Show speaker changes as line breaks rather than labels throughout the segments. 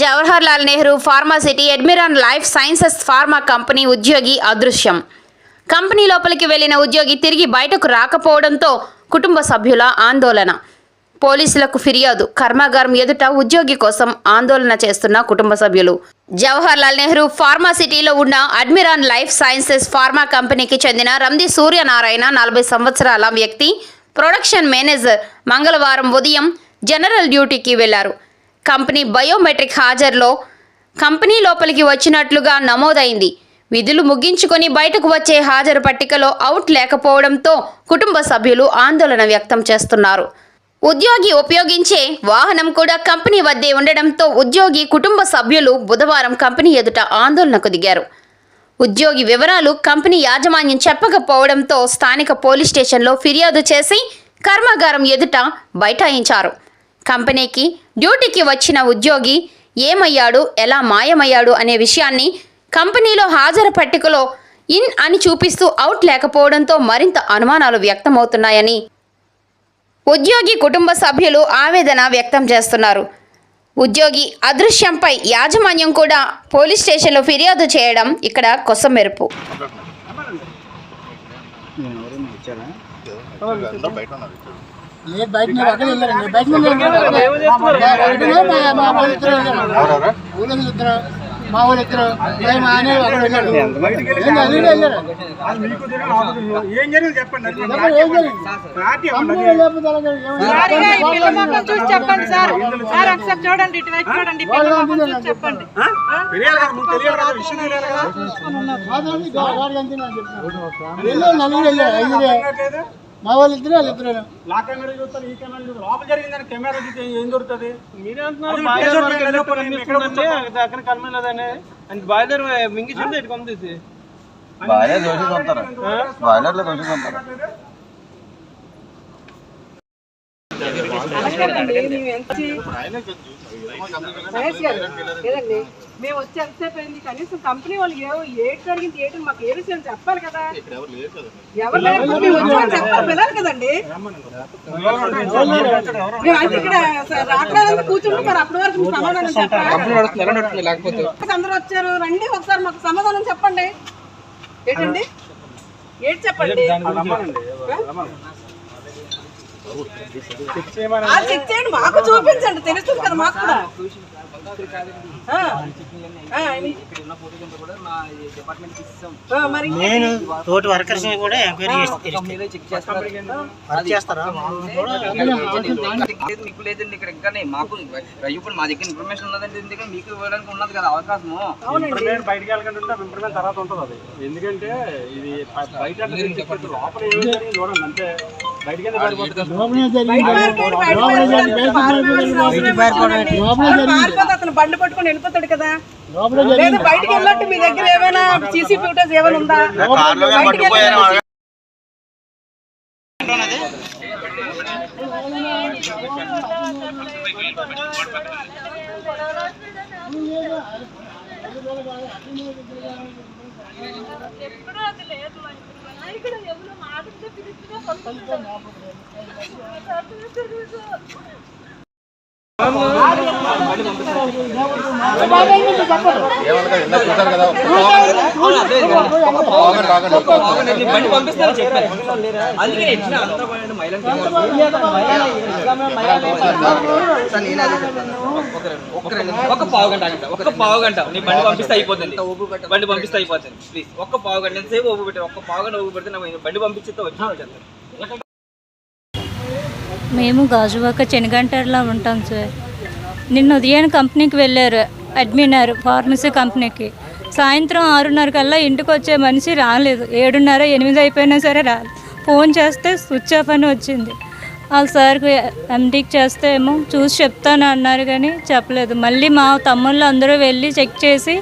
Jawahar Lal Nehru pharma city Admiron life sciences pharma company ఉద్యోగి అదృశ్యం. Company లోపలికి వెళ్ళిన ఉద్యోగి తిరిగి బయటకు రాకపోవడంతో కుటుంబ సభ్యుల ఆందోళన. పోలీసులకు ఫిర్యాదు. కర్మాగారం ఎదుట ఉద్యోగి కోసం ఆందోళన చేస్తున్న కుటుంబ సభ్యులు. జవహర్ లాల్ నెహ్రూ ఫార్మాసిటీలో ఉన్న అడ్మిరాన్ లైఫ్ సైన్సెస్ ఫార్మా కంపెనీకి చెందిన రంది సూర్యనారాయణ నలభై సంవత్సరాల వ్యక్తి ప్రొడక్షన్ మేనేజర్ మంగళవారం ఉదయం జనరల్ డ్యూటీకి వెళ్ళారు. కంపెనీ బయోమెట్రిక్ హాజరులో కంపెనీ లోపలికి వచ్చినట్లుగా నమోదైంది. విధులు ముగించుకొని బయటకు వచ్చే హాజరు పట్టికలో అవుట్ లేకపోవడంతో కుటుంబ సభ్యులు ఆందోళన వ్యక్తం చేస్తున్నారు. ఉద్యోగి ఉపయోగించే వాహనం కూడా కంపెనీ వద్దే ఉండడంతో ఉద్యోగి కుటుంబ సభ్యులు బుధవారం కంపెనీ ఎదుట ఆందోళనకు దిగారు. ఉద్యోగి వివరాలు కంపెనీ యాజమాన్యం చెప్పకపోవడంతో స్థానిక పోలీస్ స్టేషన్లో ఫిర్యాదు చేసి కర్మాగారం ఎదుట బైఠాయించారు. కంపెనీకి డ్యూటీకి వచ్చిన ఉద్యోగి ఏమయ్యాడు ఎలా మాయమయ్యాడు అనే విషయాన్ని కంపెనీలో హాజరు పట్టికలో ఇన్ అని చూపిస్తూ అవుట్ లేకపోవడంతో మరింత అనుమానాలు వ్యక్తమవుతున్నాయని ఉద్యోగి కుటుంబ సభ్యులు ఆవేదన వ్యక్తం చేస్తున్నారు. ఉద్యోగి అదృశ్యంపై యాజమాన్యం కూడా పోలీస్ స్టేషన్లో ఫిర్యాదు చేయడం ఇక్కడ కొసమెరుపు.
బయట ఉన్నారు
లేదు బయట మీరు అక్కడ వెళ్ళారండి బయట మా వాళ్ళు ఇద్దరు ఊళ్ళో ఇద్దరు మా వాళ్ళు ఇద్దరు మేము మా ఆయన అక్కడ వెళ్ళాడు ఏం అది వెళ్ళారు
ఏం జరిగింది చెప్పండి
సార్ సార్ ఒకసారి చూడండి ఇటువైపు చూడండి
నలుగురు వెళ్ళారు ఐదుగురే మా వాళ్ళు ఇద్దరు వాళ్ళు. ఇద్దరు
లా కెమెరా చూస్తారు ఈ కెమెరా చూస్తారు. లోపల జరిగిందని కెమెరా చూస్తే ఏం దొరుకుతుంది?
మీరే అంటున్నారు అక్కడ కనబడలేదని అండ్ బాయిలర్ మింగిచుంటే ఇటు పంపిస్తుంది
బాయిలర్ దోషి బాయిలర్లో దోషి
లేదండి మేము వచ్చి ఎంతసేపు అయింది కనీసం కంపెనీ వాళ్ళు ఏ ఏటి జరిగింది ఏంటి మాకు ఏ విషయం చెప్పాలి కదా ఎవరు లేకపోతే చెప్పాలి పిల్లలు కదండి ఇక్కడ రాకడానికి కూర్చుంటే మరి అప్పటి వరకు సమాధానం చెప్పాలి అందరూ వచ్చారు రండి ఒకసారి మాకు సమాధానం చెప్పండి ఏంటండి ఏంటి చెప్పండి చెక్ చేయండి మాకు చూపించండి తెలుస్తుంది కదా మాకు కూడా.
నేను తోటి వర్కర్స్ కూడా ఎంక్వైరీ చేస్తారా?
మీకు లేదండి ఇక్కడ ఇంకా మాకు ఇప్పుడు మా దగ్గర ఇన్ఫర్మేషన్ ఉన్నదండి ఎందుకంటే మీకు ఇవ్వడానికి ఉన్నది కదా అవకాశము.
బయటకు వెళ్ళకుండా ఇంటర్నెట్ తర్వాత ఉంటుంది అది. ఎందుకంటే ఇది బయట లోపల చూడండి అంతే.
అతను బండి పట్టుకొని వెళ్ళిపోతాడు కదా. లేదా బయటికి వెళ్ళినట్టు మీ దగ్గర ఏమైనా సీసీ ఫుటేజ్ ఏమైనా ఉందా?
పట్టుకుపోయారు
వెళ్ళినట్టు
ఏమన్నా ఇందాక చూసారు కదా ఆగండి, ఆగండి.
బండి అందుకే ఇచ్చిన అంతా మైలం ఒక పావు గంట ఆగండి. ఒక్క పావు గంట నీ బండి పంపిస్తే అయిపోతుంది బండి పంపిస్తే అయిపోతుంది ప్లీజ్ ఒక్క పావు గంట సేపు ఓపు పెట్టి ఒక్క పావు గంట ఓపు పెడితే నాకు బండి పంపించితే వచ్చి
మేము గాజువాక చెనగంటర్లో ఉంటాం సార్ నిన్న ఉదయం కంపెనీకి వెళ్ళారు అడ్మినర్ ఫార్మసీ కంపెనీకి. సాయంత్రం ఆరున్నర కల్లా ఇంటికి వచ్చే మనిషి రాలేదు. ఏడున్నర ఎనిమిది అయిపోయినా సరే రాలేదు ఫోన్ చేస్తే స్విచ్ ఆఫ్ అని వచ్చింది. వాళ్ళ సార్కి ఎండీకి చేస్తే ఏమో చూసి చెప్తాను అన్నారు కానీ చెప్పలేదు. మళ్ళీ మా తమ్ముళ్ళు అందరూ వెళ్ళి చెక్ చేసి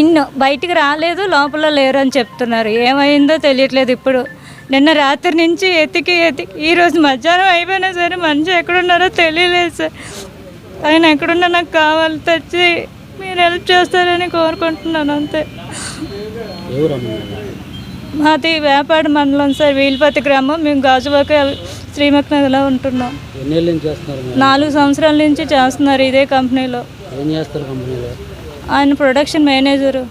ఇన్ బయటికి రాలేదు లోపల లేరు అని చెప్తున్నారు. ఏమైందో తెలియట్లేదు ఇప్పుడు. నిన్న రాత్రి నుంచి ఎతికి ఎతికి ఈరోజు మధ్యాహ్నం అయిపోయినా సరే మనిషి ఎక్కడున్నారో తెలియలేదు సార్. ఆయన ఎక్కడున్నా నాకు కావాలి తెచ్చి మీరు హెల్ప్ చేస్తారని కోరుకుంటున్నాను అంతే. మాది వేపాడు మండలం సార్ వీల్పతి గ్రామం. మేము గాజువాక శ్రీమక్నగర్లో ఉంటున్నాం. నాలుగు సంవత్సరాల నుంచి చేస్తున్నారు ఇదే కంపెనీలో. ఆయన ప్రొడక్షన్ మేనేజరు.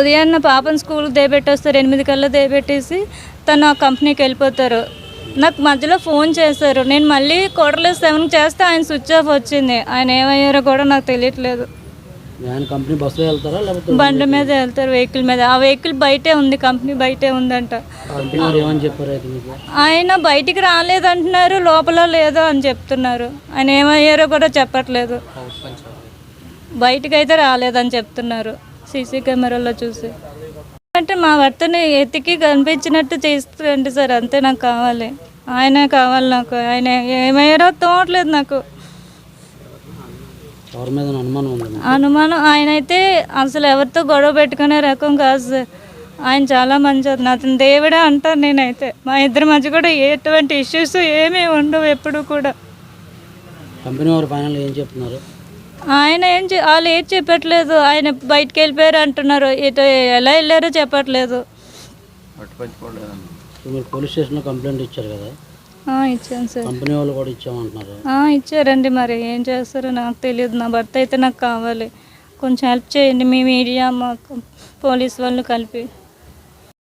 ఉదయాన్న పాపను స్కూల్కి దేబెట్టేస్తారు ఎనిమిది కల్లా దేబెట్టేసి తను ఆ కంపెనీకి వెళ్ళిపోతారు. నాకు మధ్యలో ఫోన్ చేశారు. నేను మళ్ళీ quarterly సెవెన్ చేస్తే ఆయన స్విచ్ ఆఫ్ వచ్చింది. ఆయన ఏమయ్యారో కూడా నాకు తెలియట్లేదు.
కంపెనీ బస్సులో వెళ్తారా లేకపోతే
బండి మీద వెళ్తారు వెహికల్ మీద. ఆ వెహికల్ బయటే ఉంది కంపెనీ బయటే ఉందంట. ఆయన బయటికి రాలేదంటున్నారు లోపల లేదో అని చెప్తున్నారు. ఆయన ఏమయ్యారో కూడా చెప్పట్లేదు. బయటికి అయితే రాలేదని చెప్తున్నారు సీసీ కెమెరాలో చూసి. అంటే మా భర్తని ఎతికి కనిపించినట్టు చేస్తారండి సార్. అంతే నాకు కావాలి. ఆయనే కావాలి నాకు. ఆయన ఏమయ్యారో తోవట్లేదు నాకు.
అనుమానం
ఆయన అయితే అసలు ఎవరితో గొడవ పెట్టుకునే రకం కాదు సార్. ఆయన చాలా మంచి అతను అతను దేవుడే అంటాను నేనైతే. మా ఇద్దరి మధ్య కూడా ఎటువంటి ఇష్యూస్ ఏమీ ఉండవు ఎప్పుడు కూడా.
కంపెనీ వారు ఫైనల్ ఏం చెప్తున్నారు?
ఆయన ఏం చె- వాళ్ళు ఏం చెప్పట్లేదు. ఆయన బయటికి వెళ్ళిపోయారు అంటున్నారు. ఇటు ఎలా వెళ్ళారో చెప్పట్లేదు.
మీరు పోలీస్ స్టేషన్లో కంప్లైంట్ ఇచ్చారు కదా?
ఆ, ఇచ్చాను సార్.
కంపెనీ వాళ్ళు కూడా ఇచ్చామంటున్నారు.
ఆ, ఇచ్చారండి మరి. ఏం చేస్తారో నాకు తెలియదు. నా భర్త అయితే నాకు కావాలి. కొంచెం హెల్ప్ చేయండి మీ మీడియా మా పోలీస్ వాళ్ళు కలిపి.